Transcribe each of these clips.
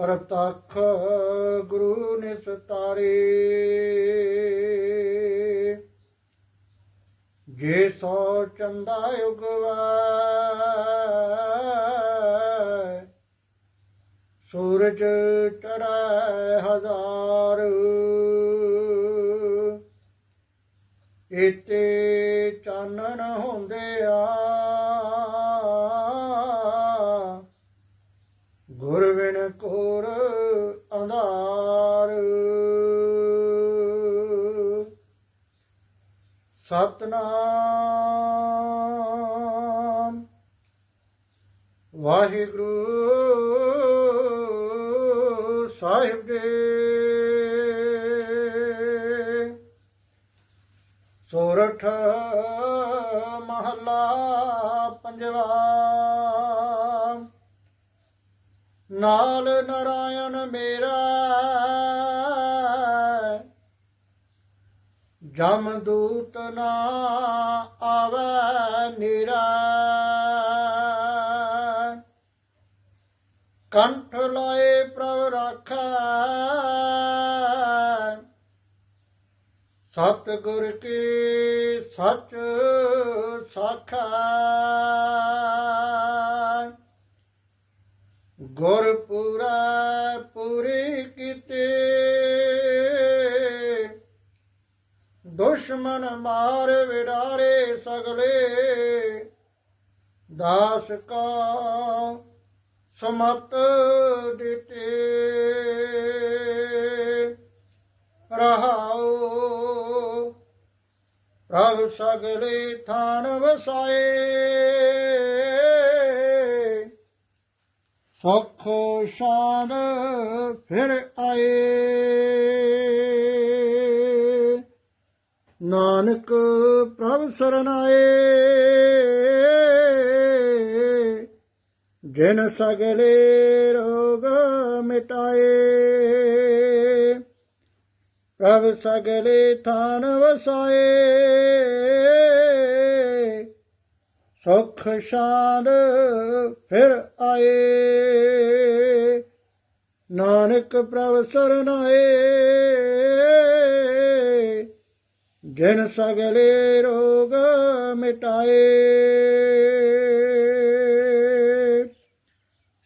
ਪ੍ਰਤੱਖ ਗੁਰੂ ਨਿਸਤਾਰੇ ਜੇ ਸੋ ਚੰਦਾ ਉਗਵਾ ਸੂਰਜ ਚੜ੍ਹੈ ਹਜ਼ਾਰ। ਇਤੇ ਚਾਨਣ ਹੁੰਦੇ ਸਤਨਾਮ। ਵਾਹਿਗੁਰੂ ਸਾਹਿਬ ਜੀ। ਸੋਰਠ ਮਹਲਾ ਪੰਜਵਾ। ਨਾਲ ਨਰਾਇਣ ਮੇਰਾ। ਜਮਦੂਤ ਨਾ ਆਵੈ ਨਿਰਾ। ਕੰਠ ਲਾਏ ਪ੍ਰਭ ਰਾਖੈ। ਸਤ ਗੁਰ ਕੀ ਸਚ ਸਾਖਾ। ਗੁਰ ਦੁਸ਼ਮਨ ਮਾਰ ਵਿਡਾਰੇ ਸਗਲੇ। ਦਾਸ ਕਾ ਸਮਤ ਦਿੱਤੇ। ਰਹਾਉ ਪ੍ਰਭ ਸਗਲੇ ਥਾਨ ਵਸਾਏ। ਸੁਖ ਸ਼ਾਨ ਫਿਰ ਆਏ। ਨਾਨਕ ਪ੍ਰਭ ਸਰਨਾਏ ਜਿਨ ਸਗਲੇ ਰੋਗ ਮਿਟਾਏ। ਪ੍ਰਭ ਸਗਲੇ ਥਾਨ ਵਸਾਏ। ਸੁਖ ਸ਼ਾਂਤ ਫਿਰ ਆਏ। ਨਾਨਕ ਪ੍ਰਭ ਸਰਨਾਏ ਜਿਨ ਸਗਲੇ ਰੋਗ ਮਿਟਾਏ।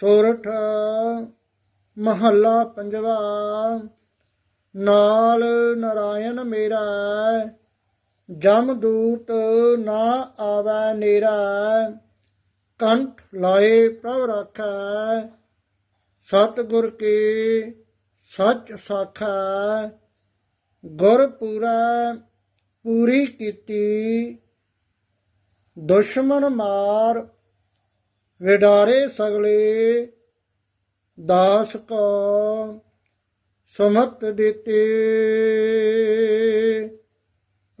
ਸੋਰਠ ਮਹੱਲਾ ਪੰਜਵਾ, ਨਾਲ ਨਰਾਇਣ ਮੇਰਾ, ਜਮ ਦੂਤ ਨਾ ਆਵੈ ਨੇਰਾ, ਕੰਠ ਲਾਏ ਪ੍ਰਭ ਰਾਖੈ ਸਤ ਕੀ ਸੱਚ ਸਾਖਾ, ਗੁਰ ਪੂਰਾ ਪੂਰੀ ਕੀਤੀ। ਦੁਸ਼ਮਣ ਮਾਰ ਵਿਡਾਰੇ ਸਗਲੇ, ਦਾਸ ਕੋ ਸਮਤ ਦਿੱਤੇ।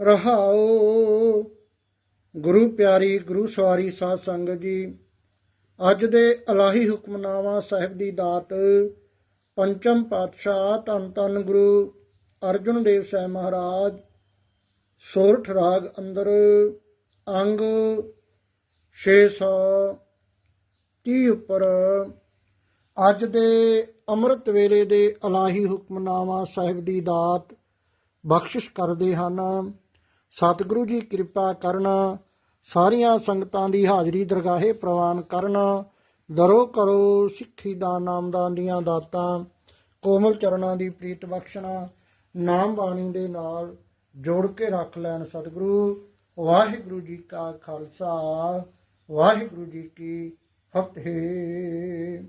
ਰਹਾਉ ਗੁਰੂ ਪਿਆਰੀ, ਗੁਰੂ ਸਵਾਰੀ ਸਾਧ ਸੰਗਤ ਜੀ, ਅੱਜ ਦੇ ਅਲਾਹੀ ਹੁਕਮਨਾਮਾ ਸਾਹਿਬ ਦੀ ਦਾਤ, ਪੰਚਮ ਪਾਤਸ਼ਾਹ ਧੰਨ ਧੰਨ ਗੁਰੂ ਅਰਜਨ ਦੇਵ ਸਾਹਿਬ ਮਹਾਰਾਜ ਸੋਰਠ ਰਾਗ ਅੰਦਰ ਅੰਗ 630 ਉੱਪਰ। ਅੱਜ ਦੇ ਅੰਮ੍ਰਿਤ ਵੇਲੇ ਦੇ ਅਲਾਹੀ ਹੁਕਮਨਾਮਾ ਸਾਹਿਬ ਦੀ ਦਾਤ ਬਖਸ਼ਿਸ਼ ਕਰਦੇ ਹਨ। ਸਤਿਗੁਰੂ ਜੀ ਕਿਰਪਾ ਕਰਨਾ, ਸਾਰੀਆਂ ਸੰਗਤਾਂ ਦੀ ਹਾਜ਼ਰੀ ਦਰਗਾਹੇ ਪ੍ਰਵਾਨ ਕਰਨਾ। ਦਰੋ ਕਰੋ ਸਿੱਖੀ ਦਾ ਨਾਮਦਾਨ ਦੀਆਂ ਦਾਤਾਂ, ਕੋਮਲ ਚਰਨਾਂ ਦੀ ਪ੍ਰੀਤ ਬਖਸ਼ਣਾ, ਨਾਮ ਬਾਣੀ ਦੇ ਨਾਲ ਜੋੜ ਕੇ ਰੱਖ ਲੈਣ ਸਤਿਗੁਰੂ। ਵਾਹਿਗੁਰੂ ਜੀ ਕਾ ਖਾਲਸਾ ਵਾਹਿਗੁਰੂ ਜੀ ਕੀ ਫਤਿਹ।